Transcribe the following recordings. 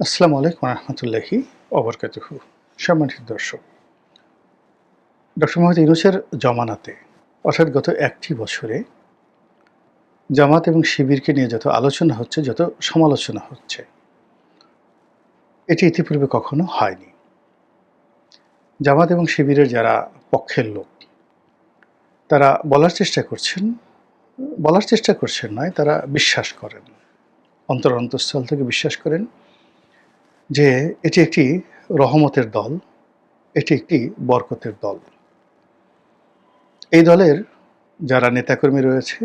আসসালামু আলাইকুম রহমতুল্লাহি অবরকাতুহু সম্মানিত দর্শক ডক্টর মোহাম্মদ ইউনুসের জমানাতে, অর্থাৎ গত একটি বছরে জামাত এবং শিবিরকে নিয়ে যত আলোচনা হচ্ছে, যত সমালোচনা হচ্ছে, এটি ইতিপূর্বে কখনো হয়নি। জামাত এবং শিবিরের যারা পক্ষের লোক, তারা বলার চেষ্টা করছেন, বলার চেষ্টা করছেন নয়, তারা বিশ্বাস করেন, অন্তর অন্তঃস্থল থেকে বিশ্বাস করেন। যে এটি একটি রহমতের দল, এটি একটি বরকতের দল। এই দলের যারা নেতাকর্মী রয়েছে,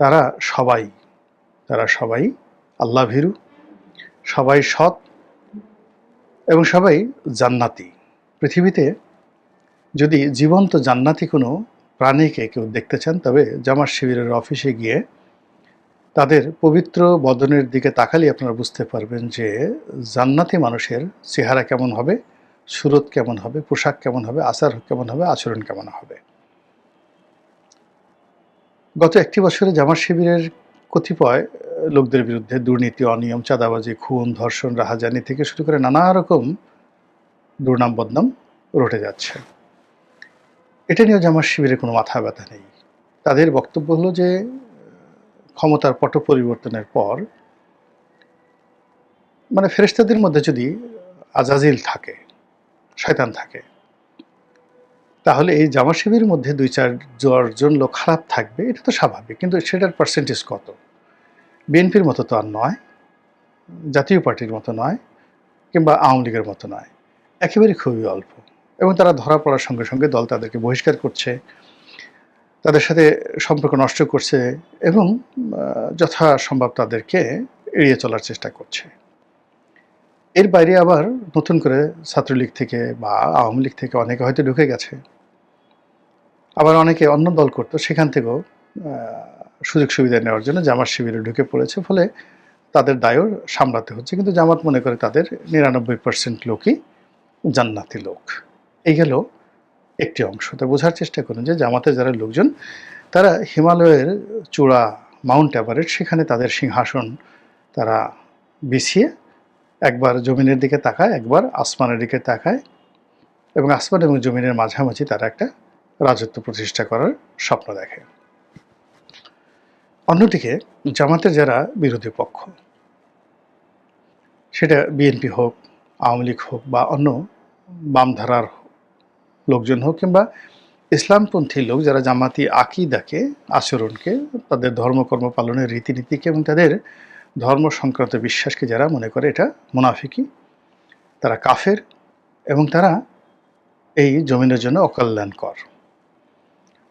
তারা সবাই তারা সবাই আল্লাহ ভীরু, সবাই সৎ এবং সবাই জান্নাতি। পৃথিবীতে যদি জীবন্ত জান্নাতি কোনো প্রাণীকে কেউ দেখতে চান, তবে জামার শিবিরের অফিসে গিয়ে তাদের পবিত্র বদনের দিকে তাকালে আপনারা বুঝতে পারবেন যে জান্নাতি মানুষের চেহারা কেমন হবে, সুরত কেমন হবে, পোশাক কেমন হবে, আচার কেমন হবে, আচরণ কেমন হবে। গত একটি বছরে জামার শিবিরের কতিপয় লোকদের বিরুদ্ধে দুর্নীতি, অনিয়ম, চাঁদাবাজি, খুন, ধর্ষণ, রাহাজানি থেকে শুরু করে নানা রকম দুর্নাম বদনাম রটে যাচ্ছে। এটা নিয়েও জামার শিবিরের কোনো মাথা ব্যথা নেই। তাদের বক্তব্য হলো যে ক্ষমতার পট পরিবর্তনের পর মানে ফেরেস্তাদের মধ্যে যদি আজাজিল থাকে, শয়তান থাকে, তাহলে এই জামা শিবির মধ্যে দুই চার জন লোক খারাপ থাকবে, এটা তো স্বাভাবিক, কিন্তু সেটার পার্সেন্টেজ কত? বিএনপির মতো তো আর নয়, জাতীয় পার্টির মতো নয়, কিংবা আওয়ামী লীগের মতো নয়, একেবারে খুবই অল্প, এবং তারা ধরা পড়ার সঙ্গে সঙ্গে দল তাদেরকে বহিষ্কার করছে তাদের সাথে সম্পর্ক নষ্ট করছে এবং যথাসম্ভব তাদেরকে এড়িয়ে চলার চেষ্টা করছে। এর বাইরে আবার নতুন করে ছাত্রলীগ থেকে বা আওয়ামী লীগ থেকে অনেকে হয়তো ঢুকে গেছে। আবার অনেকে অন্য দল করতো, সেখান থেকেও সুযোগ সুবিধা নেওয়ার জন্য জামাত শিবিরে ঢুকে পড়েছে। ফলে তাদের দায়ও সামলাতে হচ্ছে, কিন্তু জামাত মনে করে তাদের নিরানব্বই পার্সেন্ট লোকই জান্নাতি লোক। এই গেল একটি অংশ। তা বোঝার চেষ্টা করুন যে জামাতের যারা লোকজন, তারা হিমালয়ের চূড়া মাউন্ট এভারেস্ট, সেখানে তাদের সিংহাসন তারা বিছিয়ে একবার জমিনের দিকে তাকায়, একবার আসমানের দিকে তাকায় এবং আসমান এবং জমিনের মাঝামাঝি তারা একটা রাজত্ব প্রতিষ্ঠা করার স্বপ্ন দেখে। অন্যদিকে জামাতের যারা বিরোধী পক্ষ, সেটা বিএনপি হোক, আওয়ামী লীগ হোক বা অন্য বামধারার লোকজন হোক কিংবা ইসলামপন্থী লোক যারা জামাতি আকিদাকে, আচরণকে, তাদের ধর্মকর্ম পালনের রীতিনীতিকে এবং তাদের ধর্ম সংক্রান্ত বিশ্বাসকে যারা মনে করে এটা মুনাফিকি, তারা কাফের এবং তারা এই জমিনের জন্য অকল্যাণকর।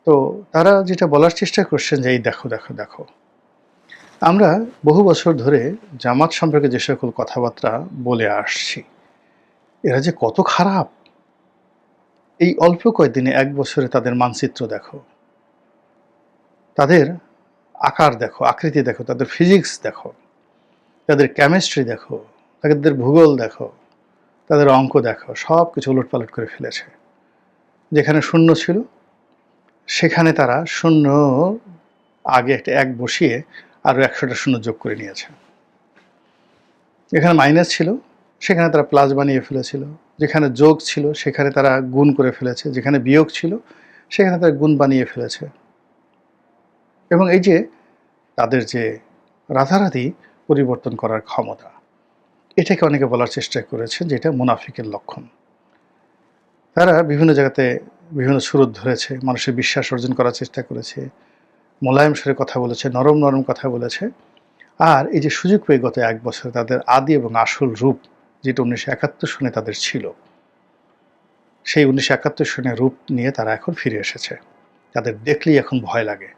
তো তারা যেটা বলার চেষ্টা করছেন যে, এই দেখো দেখো দেখো। আমরা বহু বছর ধরে জামাত সম্পর্কে যে সকল কথাবার্তা বলে আসছি, এরা যে কত খারাপ। এই অল্প কয়েকদিনে এক বছরে তাদের মানচিত্র দেখো। তাদের আকার দেখো, আকৃতি দেখো, তাদের ফিজিক্স দেখো, তাদের কেমিস্ট্রি দেখো, তাদের ভূগোল দেখো, তাদের অঙ্ক দেখো সব কিছু উলটপালট করে ফেলেছে। যেখানে শূন্য ছিল, সেখানে তারা শূন্য আগে একটা এক বসিয়ে আরও একশোটা শূন্য যোগ করে নিয়েছে। যেখানে মাইনাস ছিল, সেখানে তারা প্লাস বানিয়ে ফেলেছিল। যেখানে যোগ ছিল, সেখানে তারা গুণ করে ফেলেছে। যেখানে বিয়োগ ছিল, সেখানে তারা গুণ বানিয়ে ফেলেছে। এবং এই যে তাদের যে রাধারাধি পরিবর্তন করার ক্ষমতা, এটাকে অনেকে বলার চেষ্টা করেছেন যে এটা মুনাফিকের লক্ষণ। তারা বিভিন্ন জায়গাতে বিভিন্ন সুরত ধরেছে, মানুষের বিশ্বাস অর্জন করার চেষ্টা করেছে, মোলায়েম সুরে কথা বলেছে, নরম নরম কথা বলেছে। আর এই যে সুযোগ পেয়ে গত এক বছর তাদের আদি এবং আসল রূপ যেটা উনিশশো একাত্তর সনে তাদের ছিল। সেই উনিশশো একাত্তর সনের রূপ নিয়ে তারা এখন ফিরে এসেছে। তাদের দেখলেই এখন ভয় লাগে।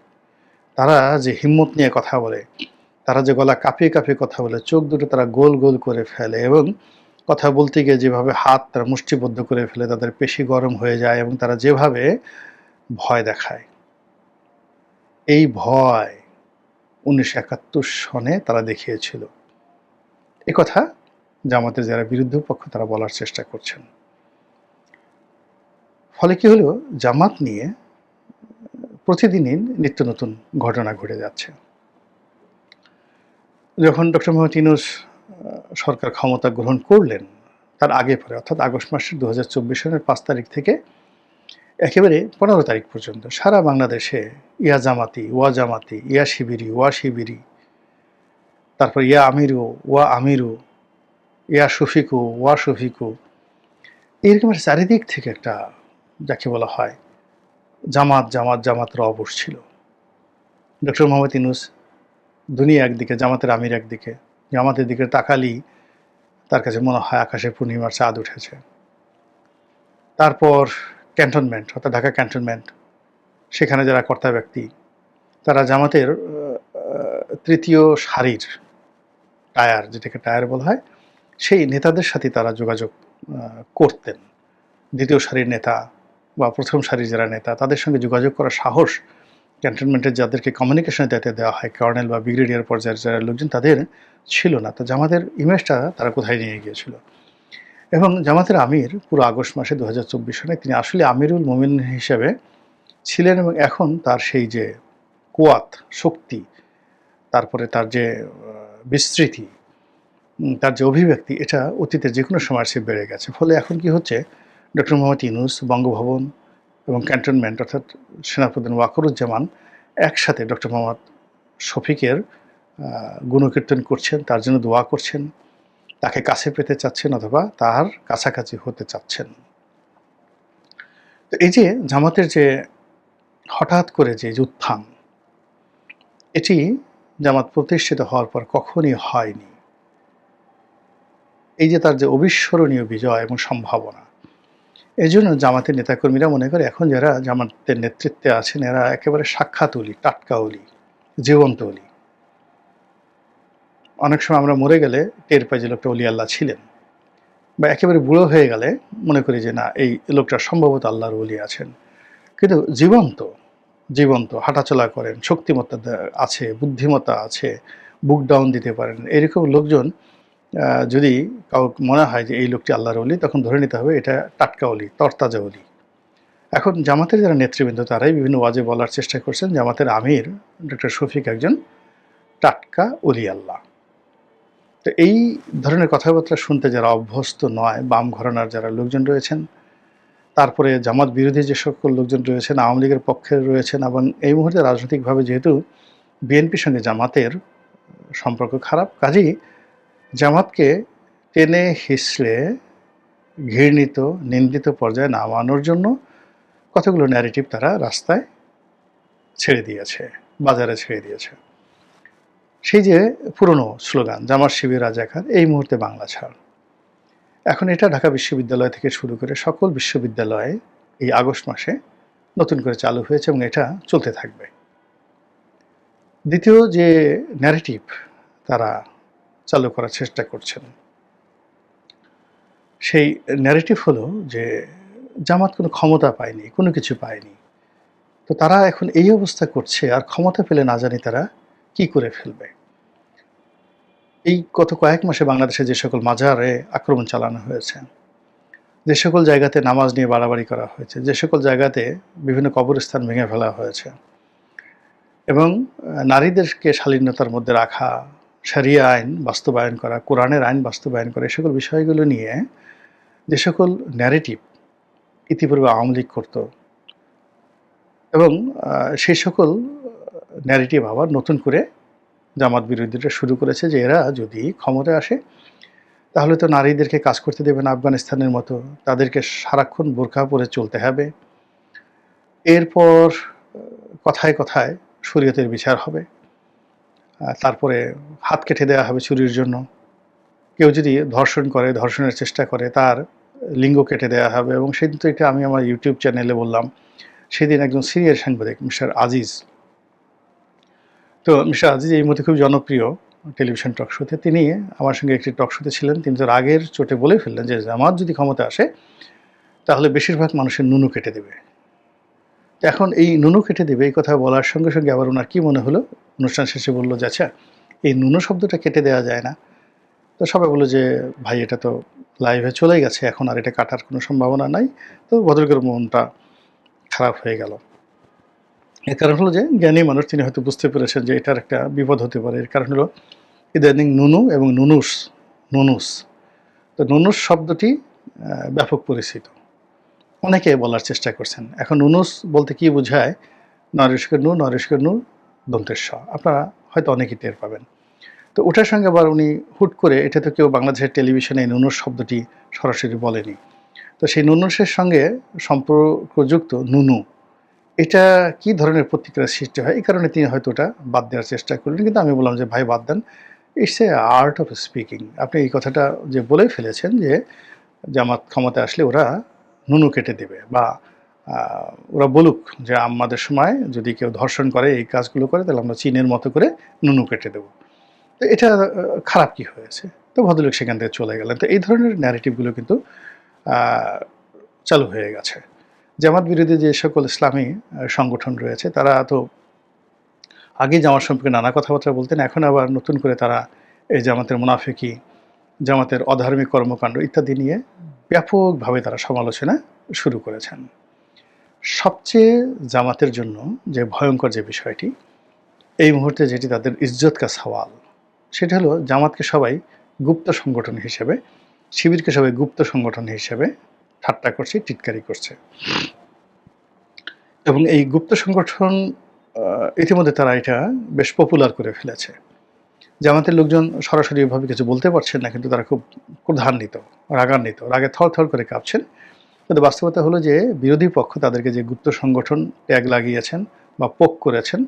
তারা যে হিম্মত নিয়ে কথা বলে, তারা যে গলা কাঁপিয়ে কাঁপিয়ে কথা বলে, চোখ দুটো তারা গোল গোল করে ফেলে এবং কথা বলতে গিয়ে যেভাবে হাত তারা মুষ্টিবদ্ধ করে ফেলে, তাদের পেশি গরম হয়ে যায় এবং তারা যেভাবে ভয় দেখায়। এই ভয় উনিশশো একাত্তর সনে তারা দেখিয়েছিল। কথা জামাতের যারা বিরুদ্ধ পক্ষ, তারা বলার চেষ্টা করছেন। ফলে কি হলো? জামাত নিয়ে প্রতিদিনই নিত্য নতুন ঘটনা ঘটে যাচ্ছে। যখন ডক্টর মোহাম্মদ ইনুস সরকার ক্ষমতা গ্রহণ করলেন, তার আগে পরে, অর্থাৎ আগস্ট মাসের দু হাজার চব্বিশ সালের পাঁচ তারিখ থেকে, একেবারে পনেরো তারিখ পর্যন্ত সারা বাংলাদেশে ইয়া জামাতি, ওয়া জামাতি, ইয়া শিবিরি, ওয়া শিবিরি, তারপর ইয়া আমিরু, ওয়া আমিরু ইয়া শফিকু, ওয়া শফিকু। এরকম চারিদিক থেকে একটা যাকে বলা হয় জামাত জামাত, জামাতের অবস ছিল। ডক্টর মোহাম্মদ ইনুস দুনিয়া একদিকে, জামাতের আমির একদিকে, জামাতের দিকে তাকালি তার কাছে মনে হয় আকাশে পূর্ণিমার চাঁদ উঠেছে। তারপর ক্যান্টনমেন্ট, অর্থাৎ ঢাকা ক্যান্টনমেন্ট, সেখানে যারা কর্তা ব্যক্তি, তারা জামাতের তৃতীয় সারির টায়ার, যেটাকে টায়ার বলা হয় সেই নেতাদের সাথে তারা যোগাযোগ করতেন। দ্বিতীয় সারির নেতা বা প্রথম সারির যারা নেতা, তাদের সঙ্গে যোগাযোগ করার সাহস ক্যান্টনমেন্টের যাদেরকে কমিউনিকেশনের দায়িত্ব দেওয়া হয় কর্নেল বা ব্রিগেডিয়ার পর্যায়ের যারা লোকজন, তাদের ছিল না। তো জামাতের ইমেজটা তারা কোথায় নিয়ে গিয়েছিল? এবং জামাতের আমির পুরো আগস্ট মাসে দু হাজার চব্বিশ সালে তিনি আসলে আমিরুল মোমিন হিসেবে ছিলেন এবং এখন তার সেই যে কোয়াত শক্তি, তারপরে তার যে বিস্তৃতি তার যে অভিব্যক্তি, এটা অতীতের যে কোনো সময় সে বেড়ে গেছে। ফলে এখন কি হচ্ছে, ডক্টর মোহাম্মদ ইউনুস, বঙ্গভবন এবং ক্যান্টনমেন্ট অর্থাৎ সেনাপ্রধান ওয়াকরুজ্জামান একসাথে ডক্টর মোহাম্মদ শফিকের গুণকীর্তন করছেন, তার জন্য দোয়া করছেন, তাকে কাছে পেতে চাচ্ছেন অথবা তার কাছাকাছি হতে চাচ্ছেন। তো এই যে জামাতের যে হঠাৎ করে যে উত্থান, এটি জামাত প্রতিষ্ঠিত হওয়ার পর কখনই হয়নি। এই যে তার যে অবিস্মরণীয় বিজয় এবং সম্ভাবনা এই জন্য জামাতের নেতাকর্মীরা মনে করে এখন যারা জামাতের নেতৃত্বে আছেন, এরা একেবারে সাক্ষাৎ অলি, টাটকা অলি, জীবন্ত অলি। অনেক সময় আমরা মরে গেলে টের পাই যে লোকটা অলি আল্লাহ ছিলেন বা একেবারে বুড়ো হয়ে গেলে মনে করি যে না, এই লোকটা সম্ভবত আল্লাহর অলি আছেন। কিন্তু জীবন্ত জীবন্ত, হাঁটাচলা করেন, শক্তিমত্তা আছে, বুদ্ধিমত্তা আছে, বুক ডাউন দিতে পারেন, এরকম লোকজন যদি কাউ মনে হয় যে এই লোকটি আল্লাহর অলি তখন ধরে নিতে হবে এটা টাটকা অলি তরতাজা অলি এখন জামাতের যারা নেতৃবৃন্দ, তারাই বিভিন্ন ওয়াজে বলার চেষ্টা করছেন। জামাতের আমির ডক্টর শফিক একজন টাটকা অলি আল্লাহ। তো এই ধরনের কথাবার্তা শুনতে যারা অভ্যস্ত নয়, বাম ঘরানার যারা লোকজন রয়েছেন, তারপরে জামাত বিরোধী যে সকল লোকজন রয়েছেন, আওয়ামী লীগের পক্ষে রয়েছেন, এবং এই মুহূর্তে রাজনৈতিকভাবে যেহেতু বিএনপির সঙ্গে জামাতের সম্পর্ক খারাপ, কাজেই জামাতকে টেনে হিসড়ে ঘৃণিত, নিন্দিত পর্যায়ে নামানোর জন্য কতগুলো ন্যারেটিভ তারা রাস্তায় ছেড়ে দিয়েছে, বাজারে ছেড়ে দিয়েছে। সেই যে পুরনো স্লোগান জামার শিবির রাজাকার এই মুহূর্তে বাংলা ছাড়। এখন এটা ঢাকা বিশ্ববিদ্যালয় থেকে শুরু করে সকল বিশ্ববিদ্যালয়ে এই আগস্ট মাসে নতুন করে চালু হয়েছে এবং এটা চলতে থাকবে। দ্বিতীয় যে ন্যারেটিভ তারা চালু করার চেষ্টা করছেন। সেই ন্যারেটিভ হলো যে জামাত কোনো ক্ষমতা পায়নি, কোনো কিছু পায়নি। তো তারা এখন এই অবস্থা করছে আর ক্ষমতা পেলে না জানি তারা কি করে ফেলবে। এই গত কয়েক মাসে বাংলাদেশে যে সকল মাজারে আক্রমণ চালানো হয়েছে, যে সকল জায়গাতে নামাজ নিয়ে বাড়াবাড়ি করা হয়েছে, যে সকল জায়গাতে বিভিন্ন কবরস্থান ভেঙে ফেলা হয়েছে এবং নারীদেরকে শালীনতার মধ্যে রাখা সারিয়া আইন বাস্তবায়ন করা, কোরআনের আইন বাস্তবায়ন করা এই সকল বিষয়গুলো নিয়ে যে সকল ন্যারেটিভ ইতিপূর্বে আওয়ামী লীগ করতো এবং সেই সকল ন্যারেটিভ আবার নতুন করে জামাত বিরোধীরা শুরু করেছে যে এরা যদি ক্ষমতায় আসে, তাহলে তো নারীদেরকে কাজ করতে দেবে না আফগানিস্তানের মতো, তাদেরকে সারাক্ষণ বোরখা পরে চলতে হবে। এরপর কথায় কথায় শরীয়তের বিচার হবে। তারপরে হাত কেটে দেওয়া হবে চুরির জন্য। কেউ যদি ধর্ষণ করে, ধর্ষণের চেষ্টা করে, তার লিঙ্গ কেটে দেওয়া হবে। এবং সেদিন তো এটা আমি আমার ইউটিউব চ্যানেলে বললাম, সেদিন একজন সিনিয়র সাংবাদিক, মিস্টার আজিজ। তো মিস্টার আজিজ এই মধ্যে খুব জনপ্রিয় টেলিভিশন টক শোতে। তিনি আমার সঙ্গে একটি টক শোতে ছিলেন। তিনি তো রাগের চোটে বলে ফেললেন যে জামাত যদি ক্ষমতা আসে, তাহলে বেশিরভাগ মানুষের নুনু কেটে দেবে। এখন এই নুনু কেটে দেবে, এই কথা বলার সঙ্গে সঙ্গে আবার ওনার কী মনে হলো? অনুষ্ঠান শেষে বলল, যে আচ্ছা এই নুনু শব্দটা কেটে দেওয়া যায় না। তো সবাই বলল যে, ভাই, এটা তো লাইভে চলে গেছে, এখন আর এটা কাটার কোনো সম্ভাবনা নাই। তো ভদ্রকের মনটা খারাপ হয়ে গেল। এর কারণ হলো যে, জ্ঞানী মানুষ, তিনি হয়তো বুঝতে পেরেছেন যে, এটার একটা বিপদ হতে পারে। এর কারণ হলো, ইদানিং নুনু এবং নুনুস নুনুস। তো নুনুস শব্দটি ব্যাপক পরিচিত। অনেকে বলার চেষ্টা করছেন। এখন নুনুস বলতে কি বোঝায়? নরেশকের নু নরেশকের নু, দন্তেশ্ব। আপনারা হয়তো অনেকেই টের পাবেন। তো ওটার সঙ্গে আবার উনি হুট করে, এটা তো কেউ বাংলাদেশের টেলিভিশনে এই নুনুস শব্দটি সরাসরি বলেনি। তো সেই নুনুসের সঙ্গে সম্পর্কযুক্ত নুনু, এটা কি ধরনের প্রতিক্রিয়ার সৃষ্টি হয়? এই কারণে তিনি হয়তো ওটা বাদ দেওয়ার চেষ্টা করলেন কিন্তু আমি বললাম যে, ভাই, বাদ দেন। It's a art of speaking আপনি এই কথাটা যে বলেই ফেলেছেন যে, জামাত ক্ষমতা আসলে ওরা নুনু কেটে দেবে বা ওরা বলুক যে আমাদের সময় যদি কেউ ধর্ষণ করে, এই কাজগুলো করে, তাহলে আমরা চীনের মতো করে নুনু কেটে দেবো। তো এটা খারাপ কি হয়েছে? তো ভদ্রলোক সেখান থেকে চলে গেলেন। তো এই ধরনের ন্যারেটিভগুলো কিন্তু চালু হয়ে গেছে। জামাত বিরোধী যে সকল ইসলামী সংগঠন রয়েছে, তারা তো আগে জামাত সম্পর্কে নানা কথাবার্তা বলতেন, এখন আবার নতুন করে তারা এই জামাতের মুনাফিকি, জামাতের অধার্মিক কর্মকাণ্ড ইত্যাদি নিয়ে ব্যাপকভাবে তারা সমালোচনা শুরু করেছেন। সবচেয়ে জামাতের জন্য যে ভয়ঙ্কর যে বিষয়টি, এই মুহূর্তে যেটি তাদের ইজ্জত কা সওয়াল, সেটা হলো জামাতকে সবাই গুপ্ত সংগঠন হিসেবে, শিবিরকে সবাই গুপ্ত সংগঠন হিসেবে ঠাট্টা করছে, টিটকারি করছে। এবং এই গুপ্ত সংগঠন ইতিমধ্যে তারা এটা বেশ পপুলার করে ফেলেছে। জামাতের লোকজন সরাসরি এভাবে কিছু বলতে পারছেন না, কিন্তু তারা খুব ক্রধান্বিত, রাগান্বিত, রাগে থর থর করে কাঁপছেন। কিন্তু বাস্তবতা হলো যে বিরোধী পক্ষ তাদেরকে যে গুপ্ত সংগঠন ট্যাগ লাগিয়েছেন বা পোক করেছেন,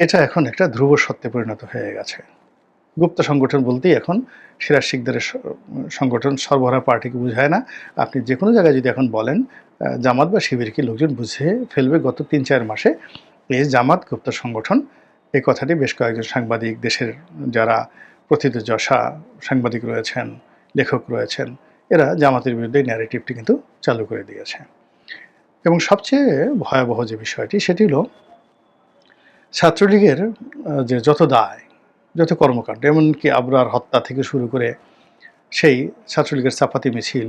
এটা এখন একটা ধ্রুব সত্যে পরিণত হয়ে গেছে। গুপ্ত সংগঠন বলতেই এখন সিরাজ শিকদারের সংগঠন সরবরাহ পার্টিকে বোঝায় না। আপনি যে কোনো জায়গায় যদি এখন বলেন জামাত বা শিবিরকে লোকজন বুঝে ফেলবে গত তিন চার মাসে? এই জামাত গুপ্ত সংগঠন এই কথাটি বেশ কয়েকজন সাংবাদিক দেশের যারা প্রথিতযশা সাংবাদিক রয়েছেন, লেখক রয়েছেন, এরা জামাতের বিরুদ্ধে ন্যারেটিভটি কিন্তু চালু করে দিয়েছে। এবং সবচেয়ে ভয়াবহ যে বিষয়টি, সেটি হলো ছাত্রলীগের যে যত দায়, যত কর্মকাণ্ড, এমনকি আবরার হত্যা থেকে শুরু করে সেই ছাত্রলীগের চাপাতি মিছিল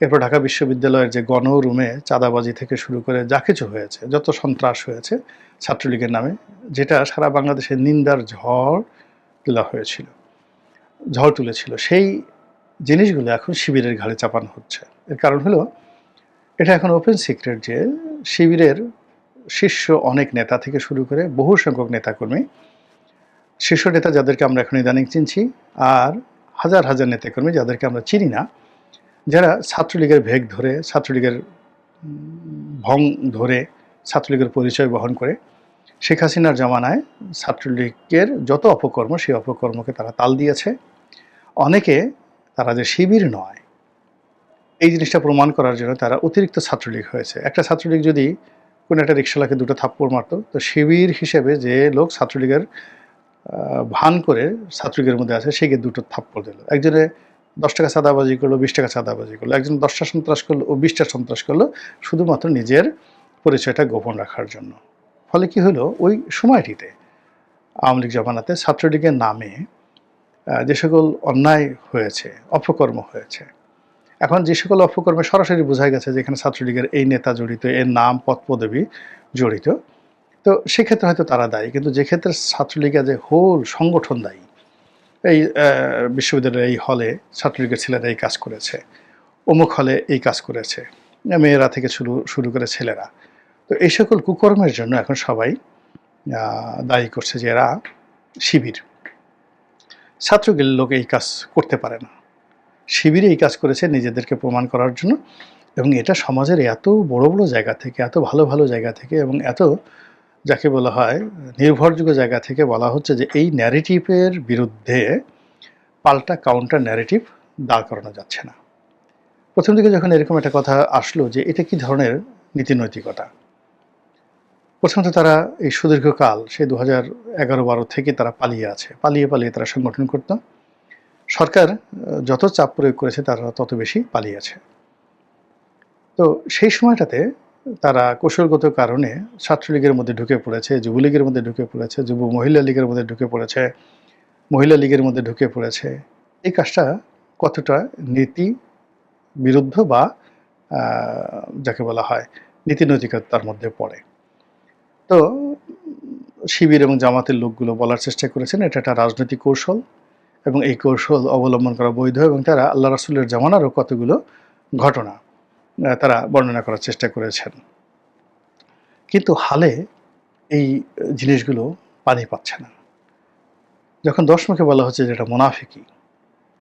এরপর ঢাকা বিশ্ববিদ্যালয়ের যে গণ রুমে চাঁদাবাজি থেকে শুরু করে যা কিছু হয়েছে, যত সন্ত্রাস হয়েছে ছাত্রলীগের নামে, যেটা সারা বাংলাদেশের নিন্দার ঝড় তোলা হয়েছিল, ঝড় তুলেছিল। সেই জিনিসগুলো এখন শিবিরের ঘাড়ে চাপানো হচ্ছে। এর কারণ হলো, এটা এখন ওপেন সিক্রেট যে শিবিরের শীর্ষ অনেক নেতা থেকে শুরু করে বহু সংখ্যক নেতাকর্মী, শীর্ষ নেতা যাদেরকে আমরা এখন ইদানিং চিনছি, আর হাজার হাজার নেতাকর্মী যাদেরকে আমরা চিনি না যারা ছাত্রলীগের ভেগ ধরে, ছাত্রলীগের ভং ধরে ছাত্রলীগের পরিচয় বহন করে, শেখ হাসিনার জামানায় ছাত্রলীগের যত অপকর্ম সেই অপকর্মকে তারা তাল দিয়েছে। অনেকে তারা যে শিবির নয়, এই জিনিসটা প্রমাণ করার জন্য তারা অতিরিক্ত ছাত্রলীগ হয়েছে। একটা ছাত্রলীগ যদি কোনো একটা রিক্সালাকে দুটো থাপ্পড় মারতো, তো শিবির হিসেবে যে লোক ছাত্রলীগের ভান করে ছাত্রলীগের মধ্যে আছে সে গিয়ে দুটো থাপ্পড় দিল। একজনে দশ টাকা চাঁদাবাজি করল, বিশ টাকা চাঁদাবাজি করল, একজন দশটা সন্ত্রাস করল ও বিশটা সন্ত্রাস করল শুধুমাত্র নিজের পরিচয়টা গোপন রাখার জন্য। ফলে কি হলো? ওই সময়টিতে আওয়ামী লীগ জমানাতে ছাত্রলীগের নামে যে সকল অন্যায় হয়েছে, অপকর্ম হয়েছে, এখন যে সকল অপকর্মে সরাসরি বোঝা গেছে যে এখানে ছাত্রলীগের এই নেতা জড়িত, এর নাম পদ জড়িত, তো সেক্ষেত্রে হয়তো তারা দায়ী, কিন্তু যে ক্ষেত্রে ছাত্রলীগের যে হোল সংগঠন দায়ী এই বিশ্ববিদ্যালয়ের এই হলে ছাত্রলীগের ছেলেরা এই কাজ করেছে। অমুক হলে এই কাজ করেছে। মেয়েরা থেকে শুরু শুরু করে ছেলেরা। তো এই সকল কুকর্মের জন্য এখন সবাই দায়ী করছে যে এরা শিবির। ছাত্রলীগের লোক এই কাজ করতে পারে না। শিবিরে এই কাজ করেছে নিজেদেরকে প্রমাণ করার জন্য এবং এটা সমাজের এত বড় বড় জায়গা থেকে, এত ভালো ভালো জায়গা থেকে এবং এত যাকে বলা হয় নির্ভরযোগ্য জায়গা থেকে বলা হচ্ছে যে এই ন্যারেটিভের বিরুদ্ধে পাল্টা কাউন্টার ন্যারেটিভ দাঁড় করানো যাচ্ছে না। প্রথম দিকে যখন এরকম একটা কথা আসলো যে এটা কি ধরনের নীতি নৈতিকতা? প্রথমত তারা এই সুদীর্ঘকাল সেই দু হাজার এগারো বারো থেকে তারা পালিয়ে আছে। পালিয়ে পালিয়ে তারা সংগঠন করত। সরকার যত চাপ প্রয়োগ করেছে তারা তত বেশি পালিয়ে আছে তো সেই সময়টাতে তারা কৌশলগত কারণে ছাত্রলীগের মধ্যে ঢুকে পড়েছে, যুবলীগের মধ্যে ঢুকে পড়েছে, যুব মহিলা লীগের মধ্যে ঢুকে পড়েছে, মহিলা লীগের মধ্যে ঢুকে পড়েছে। এই কাজটা কতটা নীতি বিরুদ্ধ বা যাকে বলা হয় নীতি নৈতিকতার মধ্যে পড়ে? তো শিবির এবং জামাতের লোকগুলো বলার চেষ্টা করেছেন, এটা একটা রাজনৈতিক কৌশল এবং এই কৌশল অবলম্বন করা বৈধ এবং তারা আল্লাহ রাসুলের জামানারও কতগুলো ঘটনা তারা বর্ণনা করার চেষ্টা করেছেন। কিন্তু হালে এই জিনিসগুলো পানি পাচ্ছে না। যখন দশমুখে বলা হচ্ছে যেটা মুনাফিকি